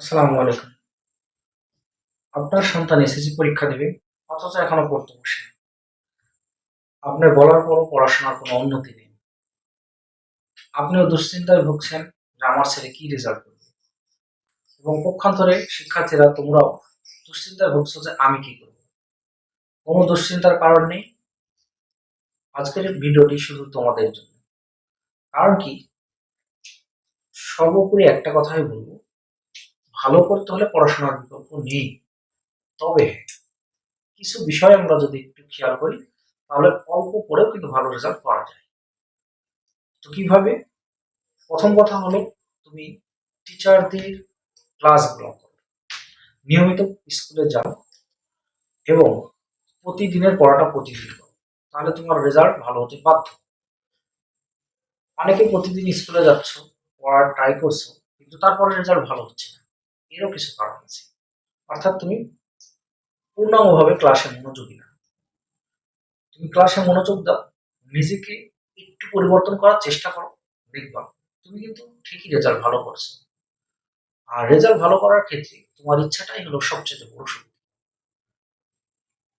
আসসালামু আলাইকুম। আপনার সন্তান এসএসসি পরীক্ষা দেবে, অথচ এখনও পড়তে বসে আপনার বলার পরও পড়াশোনার কোনো উন্নতি নেই। আপনিও দুশ্চিন্তায় ভুগছেন যে আমার ছেলে কি রেজাল্ট করবে। এবং পক্ষান্তরে, শিক্ষার্থীরা তোমরাও দুশ্চিন্তায় ভুগছো যে আমি কি করব। কোনো দুশ্চিন্তার কারণ নেই। আজকের ভিডিওটি শুধু তোমাদের জন্য। কারণ কি? সর্বোপরি একটা কথাই বলব। ভালো করতে হলে পড়াশোনার বিকল্প নেই। তবে কিছু বিষয় আমরা যদি একটু খেয়াল করি, তাহলে অল্প পড়েও কিন্তু ভালো রেজাল্ট করা যায়। তো কীভাবে? প্রথম কথা হলো তুমি টিচারদের ক্লাসগুলো করো। নিয়মিত স্কুলে যাও এবং প্রতিদিনের পড়াটা প্রতিদিন করো। তাহলে তোমার রেজাল্ট ভালো হতে বাধ্য। অনেকে প্রতিদিন স্কুলে যাচ্ছ, পড়ার ট্রাই করছ, কিন্তু তারপরে রেজাল্ট ভালো হচ্ছে না। এরও কিছু কারণ আছে। অর্থাৎ তুমি পূর্ণাঙ্গভাবে ক্লাসে মনোযোগী না। তুমি ক্লাসে মনোযোগ দাও, নিজেকে একটু পরিবর্তন করার চেষ্টা করো, দেখবা তুমি কিন্তু ঠিকই রেজাল্ট ভালো করছ। আর রেজাল্ট ভালো করার ক্ষেত্রে তোমার ইচ্ছাটাই হলো সবচেয়ে বড় শক্তি।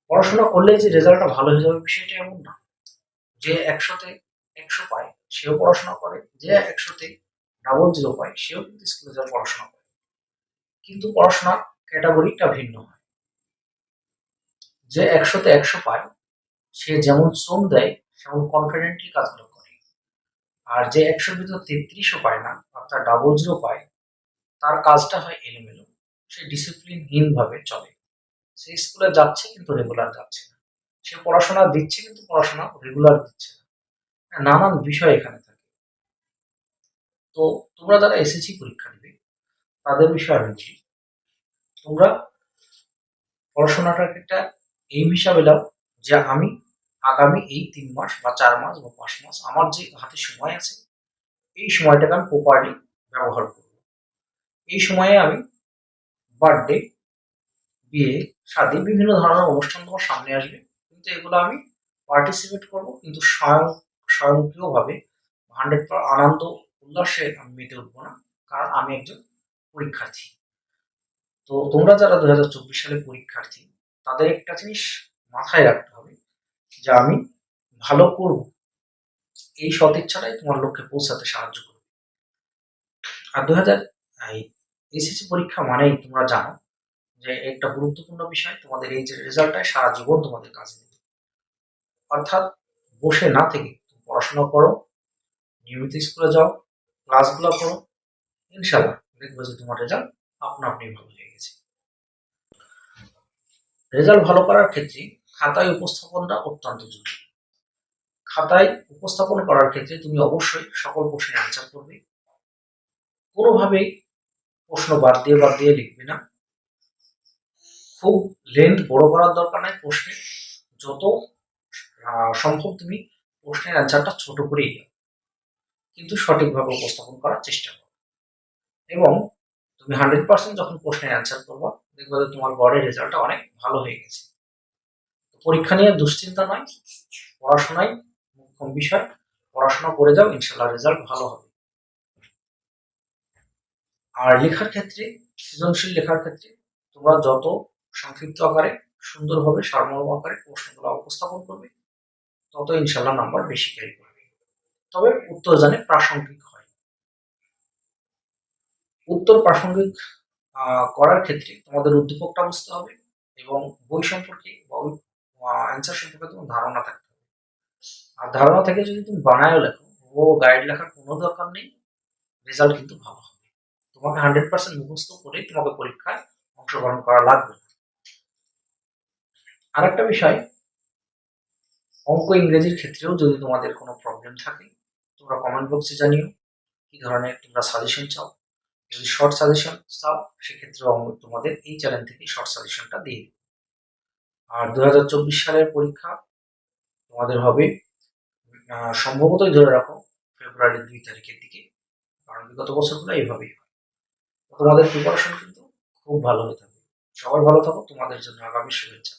পড়াশোনা করলে যে রেজাল্টটা ভালো হয়ে যাবে বিষয়টা এমন না। যে একশোতে একশো পায়, সেও পড়াশোনা করে, যে একশোতে ডাবল জিরো পায়, সেও কিন্তু স্কুলে যাওয়ার পড়াশোনা করে। কিন্তু পড়াশোনার ক্যাটাগরিটা ভিন্ন হয়। যে একশোতে একশো পায়, সে যেমন শ্রম দেয়, সেমন কনফিডেন্টলি কাজগুলো করে। আর যে একশোর ভিতর তেত্রিশও পায় না, অর্থাৎ ডাবল জিরো পায়, তার কাজটা হয় এলোমেলো। সে ডিসিপ্লিনহীন ভাবে চলে। সে স্কুলে যাচ্ছে কিন্তু রেগুলার যাচ্ছে না। সে পড়াশোনা দিচ্ছে কিন্তু পড়াশোনা রেগুলার দিচ্ছে না। নানান বিষয় এখানে থাকে। তো তোমরা যারা এসএসসি পরীক্ষা দিবে তাদের বিষয়ে বলি তোমরা পড়াশোনাটাকে একটা এই হিসাবে নাও যে আমি আগামী এই তিন মাস বা চার মাস বা পাঁচ মাস আমার যে হাতে সময় আছে, এই সময়টাকে আমি প্রপারলি ব্যবহার করব। এই সময়ে আমি বার্থডে বিয়ে, শাদী, বিভিন্ন ধরনের অনুষ্ঠান তোমার সামনে আসবে। কিন্তু এগুলো আমি পার্টিসিপেট করব, কিন্তু স্বয়ং, স্বয়ংক্রিয়ভাবে হান্ড্রেড আনন্দ, উল্লাসে আমি মেতে উঠবো না। কারণ আমি একজন পরীক্ষার্থী। তো তোমরা যারা দু হাজার চব্বিশ সালে পরীক্ষার্থী, তাদের একটা জিনিস মাথায় রাখতে হবে যে আমি ভালো করব। এই সদিচ্ছাটাই তোমার লক্ষ্যে পৌঁছাতে সাহায্য করবে। আর দু হাজার এসএসসি পরীক্ষা মানেই তোমরা জানো যে একটা গুরুত্বপূর্ণ বিষয় তোমাদের এই যে রেজাল্টটাই সারা জীবন তোমাদের কাজে। দেবে অর্থাৎ বসে না থেকে পড়াশোনা করো, নিয়মিত স্কুলে যাও, ক্লাসগুলো করো ইনশাল্লাহ দেখবে যে তোমার রেজাল্ট আপনা আপনি ভালো হয়ে গেছে। রেজাল্ট ভালো করার ক্ষেত্রে খাতায় উপস্থাপনটা অত্যন্ত জরুরি। খাতায় উপস্থাপন করার ক্ষেত্রে তুমি অবশ্যই সকল প্রশ্নের আনসার করবে। কোনোভাবেই প্রশ্ন বাদ দিয়ে বাদ দিয়ে লিখবে না। খুব লেন্থ বড় করার দরকার নাই প্রশ্নে। যত সম্ভব তুমি প্রশ্নের অ্যান্সারটা ছোট করেই দাও কিন্তু সঠিকভাবে উপস্থাপন করার চেষ্টা করো। এবং তুমি হান্ড্রেড পার্সেন্ট যখন প্রশ্নের অ্যান্সার করবা, দেখবে তোমার গড়ের রেজাল্টটা অনেক ভালো হয়ে গেছে। পরীক্ষা নিয়ে দুশ্চিন্তা নয় পড়াশোনাই মুখ্যম বিষয়, পড়াশোনা করে যাও ইনশাল্লাহ রেজাল্ট ভালো হবে। আর লেখার ক্ষেত্রে, সৃজনশীল লেখার ক্ষেত্রে তোমরা যত সংক্ষিপ্ত আকারে সুন্দরভাবে সারমর্ম আকারে প্রশ্নগুলো উপস্থাপন করবে, তত ইনশাল্লাহ নাম্বার বেশি ক্যারি করবে। তবে উত্তর জানে প্রাসঙ্গিক হয়। উত্তর প্রাসঙ্গিক করার ক্ষেত্রে তোমাদের উদ্দীপকটা বুঝতে হবে এবং বই সম্পর্কে বা অ্যান্সার সম্পর্কে তোমার ধারণা থাকতে হবে। আর ধারণা থেকে যদি তুমি বানায়ও লেখো, ও গাইড লেখার কোনো দরকার নেই রেজাল্ট কিন্তু ভালো হবে। তোমাকে হান্ড্রেড পার্সেন্ট মুখস্থ করে তোমাকে পরীক্ষায় অংশগ্রহণ করা লাগবে। না আরেকটা বিষয়, অঙ্ক ইংরেজির ক্ষেত্রেও যদি তোমাদের কোনো প্রবলেম থাকে, তোমরা কমেন্ট বক্সে জানিও, কি ধরনের তোমরা সাজেশন চাও। যদি শর্ট সাজেশন চাও সেক্ষেত্রেও আমি তোমাদের এই চ্যানেল থেকে শর্ট সাজেশনটা দিয়ে দেবো। আর দু হাজার চব্বিশ সালের পরীক্ষা তোমাদের হবে সম্ভবতই ধরে রাখো, ফেব্রুয়ারির দুই তারিখের দিকে। কারণ বিগত বছরগুলো এইভাবেই হয়। তোমাদের প্রিপারেশন কিন্তু খুব ভালো হয়ে থাকবে। সবাই ভালো থাকো, তোমাদের জন্য আগামী শুভেচ্ছা।